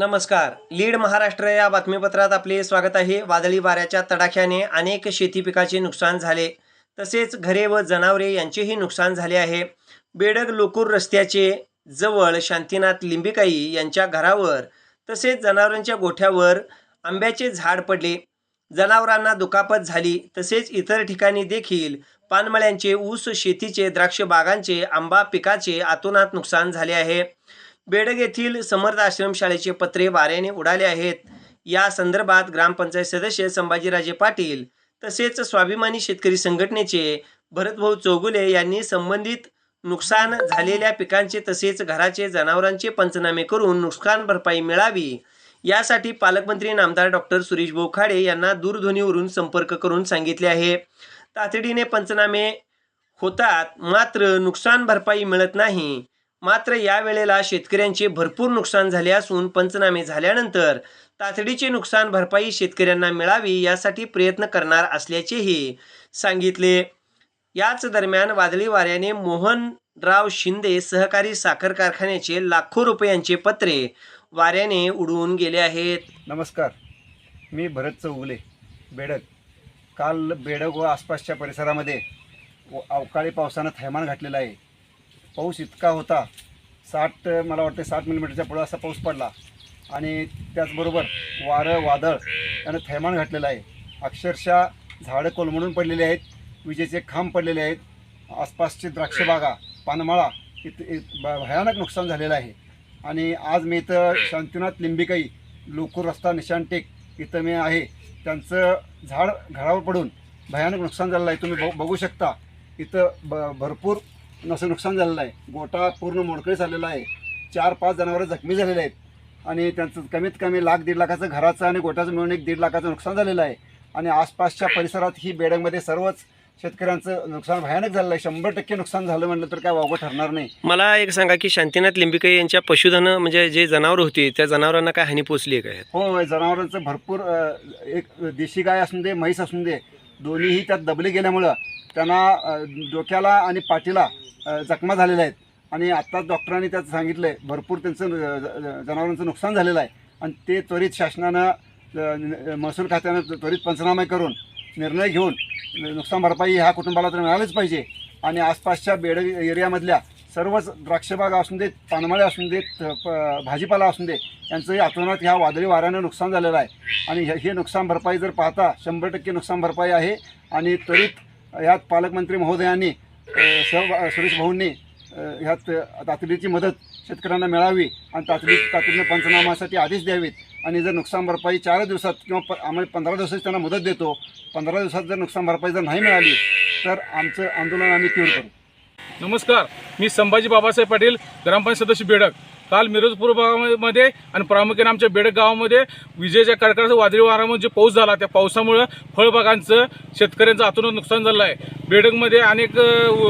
नमस्कार. लीड महाराष्ट्र या बातमीपत्रात आपले स्वागत आहे. वादळी वाऱ्याच्या तडाख्याने अनेक शेती पिकाचे नुकसान झाले. तसेच घरे व जनावरे यांचेही नुकसान झाले आहे. बेडग लोकूर रस्त्याचे जवळ शांतीनाथ लिंबिकाई यांच्या घरावर तसेच जनावरांच्या गोठ्यावर आंब्याचे झाड पडले. जनावरांना दुखापत झाली. तसेच इतर ठिकाणी देखील पानमळ्यांचे ऊस शेतीचे द्राक्ष बागांचे आंबा पिकाचे आतोनात नुकसान झाले आहे. बेडग येथील समर्थ आश्रमशाळेचे पत्रे वाऱ्याने उडाले आहेत. या संदर्भात ग्रामपंचायत सदस्य संभाजीराजे पाटील तसेच स्वाभिमानी शेतकरी संघटनेचे भरतभाऊ चौगुले यांनी संबंधित नुकसान झालेल्या पिकांचे तसेच घराचे जनावरांचे पंचनामे करून नुकसान भरपाई मिळावी. यासाठी पालकमंत्री नामदार डॉक्टर सुरेश भाऊ खाडे यांना दूरध्वनीवरून संपर्क करून सांगितले आहे. तातडीने पंचनामे होतात मात्र नुकसान भरपाई मिळत नाही. मात्र यावेळेला शेतकऱ्यांचे भरपूर नुकसान झाले असून पंचनामे झाल्यानंतर तातडीची नुकसान भरपाई शेतकऱ्यांना मिळावी यासाठी प्रयत्न करणार असल्याचेही सांगितले. याच दरम्यान वादळी वाऱ्याने मोहनराव शिंदे सहकारी साखर कारखान्याचे लाखो रुपयांचे पत्रे वाऱ्याने उडवून गेले आहेत. नमस्कार. मी भरत चौगुले बेडक. काल बेडक व आसपासच्या परिसरामध्ये व अवकाळी पावसानं थैमान घातलेला आहे. पाऊस इतका होता साठ मला वाटते साठ मिलीमीटरच्या पुढं असा पाऊस पडला. आणि त्याचबरोबर वारं वादळ यानं थैमान घातलेलं आहे. अक्षरशः झाडं कोलमडून पडलेली आहेत विजेचे खांब पडलेले आहेत. आसपासची द्राक्षबागा पानमाळा इत भयानक नुकसान झालेलं आहे. आणि आज मी इथं शांतीनाथ लिंबिकाई लोकूर रस्ता निशाण टेक इथं मी आहे. त्यांचं झाड घरावर पडून भयानक नुकसान झालेलं आहे. तुम्ही बघू शकता. इथं ब भरपूर असं नुकसान झालेलं आहे. गोटा पूर्ण मोडकळी झालेला आहे. चार पाच जनावरं जखमी झालेले आहेत. आणि त्यांचं कमीत कमी लाख दीड लाखाचं घराचं आणि गोट्याचं मिळून एक दीड लाखाचं नुकसान झालेलं आहे. आणि आसपासच्या परिसरात ही बेडगमध्ये सर्वच शेतकऱ्यांचं नुकसान भयानक झालेलं आहे. शंभर टक्के नुकसान झालं म्हटलं तर काय वावगं ठरणार नाही. मला एक सांगा की शांतीनाथ लिंबिके यांच्या पशुधन म्हणजे जे जनावर होती त्या जनावरांना काय हानी पोचली आहे काय हो जनावरांचं भरपूर अ, एक देशी गाय असून दे म्हैस असून दे दोन्हीही त्यात दबले गेल्यामुळं त्यांना अ, डोक्याला आणि पाठीला जखमा झालेल्या आहेत. आणि आत्ताच डॉक्टरांनी त्यात सांगितलं आहे भरपूर त्यांचं जनावरांचं नुकसान झालेलं आहे. आणि ते त्वरित शासनानं महसूल खात्यानं त्वरित पंचनामे करून निर्णय घेऊन नुकसान भरपाई ह्या कुटुंबाला तर मिळालीच पाहिजे. आणि आसपासच्या बेड एरियामधल्या सर्वच द्राक्षबागा असून देत पानमळे असून देत प- भाजीपाला असून दे यांचंही आतोनात ह्या वादळी वाऱ्यानं नुकसान झालेलं आहे. आणि हे हे नुकसान भरपाई जर पाहता शंभर टक्के नुकसान भरपाई आहे. आणि त्वरित यात पालकमंत्री महोदयांनी सहभा सुरेश भाऊंनी ह्यात तातडीची मदत शेतकऱ्यांना मिळावी आणि तातडी तातडीने पंचनामासाठी आदेश द्यावेत. आणि जर नुकसान भरपाई चार दिवसात किंवा प आम्ही पंधरा दिवसाची त्यांना मदत देतो पंधरा दिवसात जर नुकसान भरपाई जर नाही मिळाली तर आमचं आंदोलन आम्ही तीव्र करू. नमस्कार. मी संभाजी बाबासाहेब पाटील ग्रामपंचायत सदस्य बेडक. काल मिरजपूर भागामध्ये आणि प्रामुख्याने आमच्या बेडक गावामध्ये विजेच्या कडकडाचं वादळी वारामध्ये जे पाऊस झाला त्या पावसामुळं फळबागांचं शेतकऱ्यांचं आतून नुकसान झालं आहे. बेडकमध्ये अनेक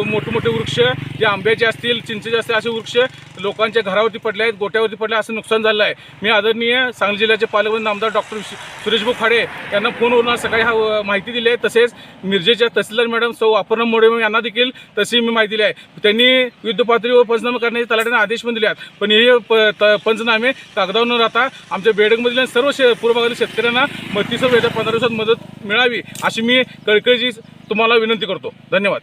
मोठे मोठे वृक्ष जे आंब्याचे असतील चिंचेचे असतील असे वृक्ष लोकांच्या घरावरती पडले आहेत गोट्यावरती पडले असं नुकसान झालं आहे. मी आदरणीय सांगली जिल्ह्याचे पालकमंत्री आमदार डॉक्टर सुरेशभाऊ खाडे यांना फोनवरून सकाळी हा माहिती दिली आहे. तसेच मिरजेच्या तहसीलदार मॅडम सौ अपर्णा मोडे यांना देखील तशी मी माहिती दिली आहे. त्यांनी युद्ध पातळीवर पंचनामे करण्याचे तलाट्याने आदेश पण दिले आहेत. पण हे प त पंचनामे कागदावर न राहता आमच्या बेडकमधील सर्व शे पूर्वभागातील शेतकऱ्यांना बत्तीस वेळेच्या पंधरा दिवसात मदत मिळावी अशी मी कळकळीची तुम्हाला विनंती करतो. धन्यवाद.